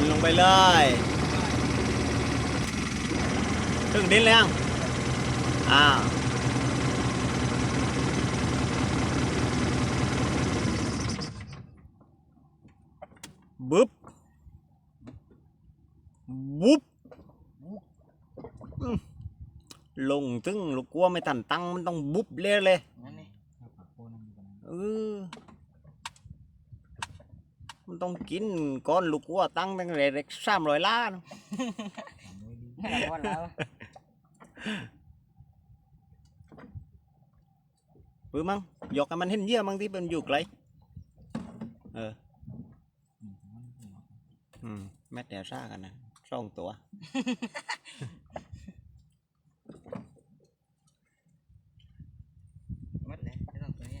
นลงไปเลยถึงดินแล้วอ้าวบึ๊บวุ๊บอืมลงถึงลูกกลัวไม่ทันตั้งมันต้องบุบเลยเลยนั่นนี่เออ มันต้องกินก้อนลูกวัวตั้งตั้งแต่เล็กสามร้อยล้านไม่ละคนแล้วปื้อมั้งหยกให้มันเห็นเยี่ยมั้งที่เป็นอยู่ไกลเอออืมแม่แต่ซ่ากันนะสองตัว หมัดเลยไม่ต้องตัวนี้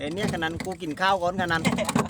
องพลิกปลักพลิกปลักพลิกปลักนั่นนี่แบบลากไปดังฟุบฟุบฟุบไปอืนั่นมใช่เร็วคันแล้วเอามาทำได้คันอืมคันเอามานั่งดูเอามาพักเด็กอืมแดงได้ขึ้นอยู่นั่นเนี่ยขนาดกูกินข้าวก่อนขนาด